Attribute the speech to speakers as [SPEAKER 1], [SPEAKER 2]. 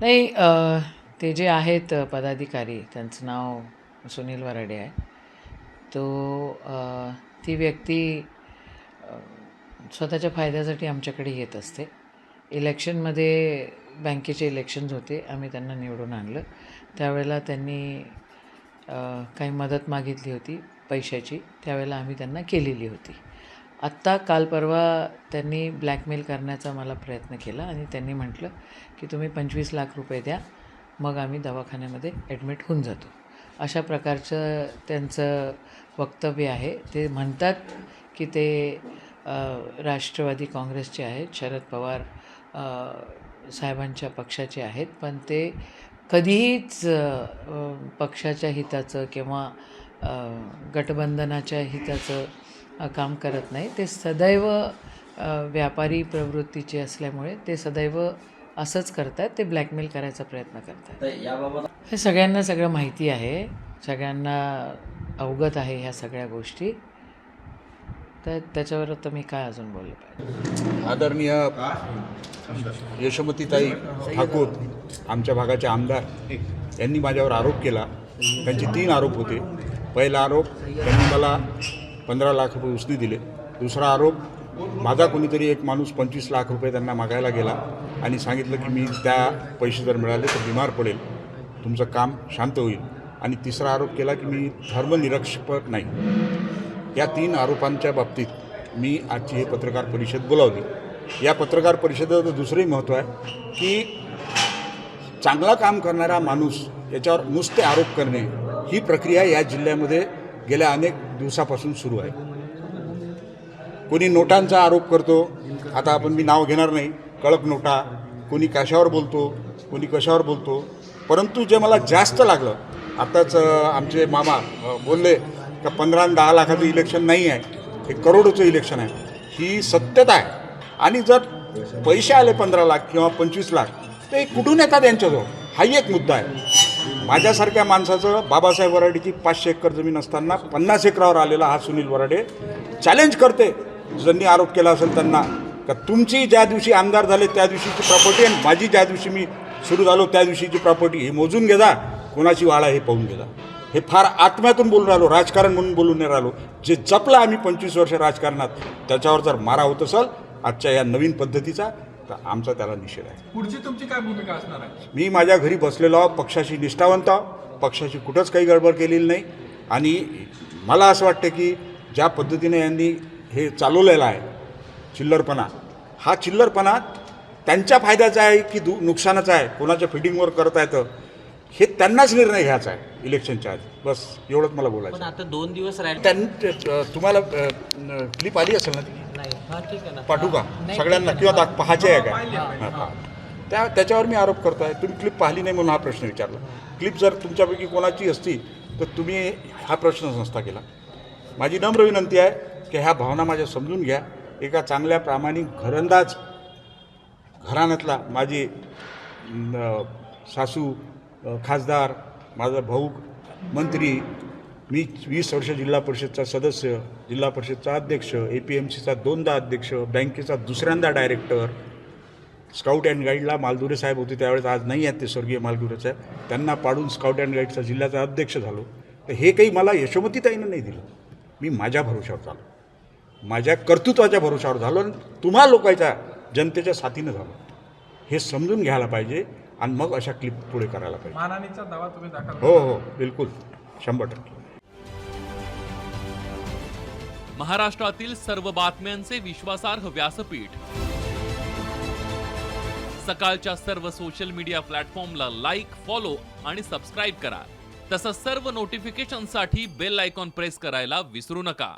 [SPEAKER 1] नाही ते जे आहेत पदाधिकारी त्यांचं नाव सुनील वराडे आहे. तो ती व्यक्ती स्वतःच्या फायद्यासाठी आमच्याकडे येत असते. इलेक्शनमध्ये बँकेचे इलेक्शन्स होते आम्ही त्यांना निवडून आणलं. त्यावेळेला त्यांनी काही मदत मागितली होती पैशाची. त्यावेळेला आम्ही त्यांना केलेली होती. आत्ता काल परवा त्यांनी ब्लॅकमेल करण्याचा मला प्रयत्न केला आणि त्यांनी म्हटलं की तुम्ही पंचवीस लाख रुपये द्या मग आम्ही दवाखान्यामध्ये ॲडमिट होऊन जातो. अशा प्रकारचं त्यांचं वक्तव्य आहे. ते म्हणतात की ते राष्ट्रवादी काँग्रेसचे आहेत शरद पवार साहेबांच्या पक्षाचे आहेत पण ते कधीच पक्षाच्या हिताचं किंवा गटबंधनाच्या गठबंधनाच्या हिताचं काम करत नाही. ते सदैव व्यापारी प्रवृत्तीचे असल्यामुळे ते सदैव असंच करतात. ते ब्लॅकमेल करायचा प्रयत्न करतात. हे सगळ्यांना सगळं माहिती आहे. सगळ्यांना अवगत आहे ह्या सगळ्या गोष्टी. तर त्याच्यावर आता मी काय अजून बोललं पाहिजे
[SPEAKER 2] आदरणीय यशोमतीताई ठाकूर आमच्या भागाचे आमदार यांनी माझ्यावर आरोप केला. त्यांचे तीन आरोप होते. पहिला आरोप त्यांनी मला पंधरा लाख रुपये उसने दिले. दुसरा आरोप माझा कोणीतरी एक माणूस पंचवीस लाख रुपये त्यांना मागायला गेला आणि सांगितलं की मी त्या पैसे जर मिळाले तर बिमार पडेल. तुमचं काम शांत होईल. आणि तिसरा आरोप केला की मी धर्मनिरक्षक नाही. या तीन आरोपांच्या बाबतीत मी आजची हे पत्रकार परिषद बोलावली. या पत्रकार परिषदेचं दुसरंही महत्त्व आहे की चांगला काम करणारा माणूस याच्यावर नुसते आरोप करणे ही प्रक्रिया या जिल्ह्यामध्ये गेल्या अनेक दिवसापासून सुरू आहे. कोणी नोटांचा आरोप करतो आता आपण मी नाव घेणार नाही कळक नोटा कोणी कशावर बोलतो कोणी कशावर बोलतो परंतु जे मला जास्त लागलं आताच आमचे मामा बोलले का पंधरा आणि दहा लाखाचं इलेक्शन नाही आहे हे करोडोचं इलेक्शन आहे. ही सत्यता आहे. आणि जर पैसे आले पंधरा लाख किंवा पंचवीस लाख ते कुठून येतात यांच्याजवळ? हाही एक मुद्दा आहे. माझ्यासारख्या माणसाचं बाबासाहेब वराडेची पाचशे एकर जमीन असताना पन्नास एकरावर आलेला हा सुनील वराडे चॅलेंज करते. ज्यांनी आरोप केला असेल त्यांना का तुमची ज्या दिवशी आमदार झाले त्या दिवशीची प्रॉपर्टी आणि माझी ज्या दिवशी मी सुरू झालो त्या दिवशीची प्रॉपर्टी हे मोजून घेजा कोणाची वाळा हे पाहून घेजा. हे फार आत्म्यातून बोलून राहिलो राजकारण म्हणून बोलून नाही राहिलो. जे जपलं आम्ही पंचवीस वर्ष राजकारणात त्याच्यावर जर मारा होत असेल आजच्या या नवीन पद्धतीचा तर आमचा त्याला निषेध आहे.
[SPEAKER 3] पुढची तुमची काय भूमिका असणार आहे?
[SPEAKER 2] मी माझ्या घरी बसलेलो आहो पक्षाशी निष्ठावंत आहो. पक्षाची कुठंच काही गडबड केलेली नाही. आणि मला असं वाटतं की ज्या पद्धतीने यांनी हे चालवलेलं आहे चिल्लरपणा हा चिल्लरपणा त्यांच्या फायद्याचा आहे की दु नुकसानाचा आहे? कोणाच्या फिटिंगवर करता येतं? हे त्यांनाच निर्णय घ्यायचा आहे इलेक्शनच्या आधी. बस एवढंच मला बोलायचं
[SPEAKER 4] पण आता दोन दिवस राहिले.
[SPEAKER 2] त्यां तुम्हाला क्लिप आली असेल ना ती?
[SPEAKER 4] नाही. हा ठीक आहे ना.
[SPEAKER 2] पाठवू का? सगळ्यांना किंवा दाख पाहायचे आहे का? हां. त्या त्याच्यावर मी आरोप करतोय. तुम्ही क्लिप पाहिली नाही म्हणून हा प्रश्न विचारला. क्लिप जर तुमच्यापैकी कोणाची असती तर तुम्ही हा प्रश्न नसता केला. माझी नम्र विनंती आहे की ह्या भावना माझ्या समजून घ्या. एका चांगल्या प्रामाणिक घरंदाज घराण्यातला माझी सासू खासदार माझा भाऊ मंत्री मी वीस वर्ष जिल्हा परिषदचा सदस्य जिल्हा परिषदचा अध्यक्ष ए पी एम सीचा दोनदा अध्यक्ष बँकेचा दुसऱ्यांदा डायरेक्टर स्काउट अँड गाईडला मालदुरे साहेब होते त्यावेळेस आज नाही आहेत ते स्वर्गीय मालदुरे साहेब त्यांना पाडून स्काउट अँड गाईडचा जिल्ह्याचा अध्यक्ष झालो. तर हे काही मला यशोमतीताईनं नाही दिलं. मी माझ्या भरोशावर झालो. माझ्या कर्तृत्वाच्या भरोशावर झालो आणि तुम्हा लोकांच्या जनतेच्या साथीनं झालो. हे समजून घ्यायला पाहिजे. आणि मग अशा क्लिप पुढे करायला पाहिजे.
[SPEAKER 3] मानहानीचा दावा तुम्ही दाखल
[SPEAKER 2] हो हो बिलकुल. शंभर टक्के.
[SPEAKER 5] महाराष्ट्रातील सर्व बातम्यांचे विश्वासार्ह व्यासपीठ. सकाळच्या सर्व सोशल मीडिया प्लॅटफॉर्मला लाईक फॉलो आणि सबस्क्राईब करा. तसंच सर्व नोटिफिकेशनसाठी बेल आयकॉन प्रेस करायला विसरू नका.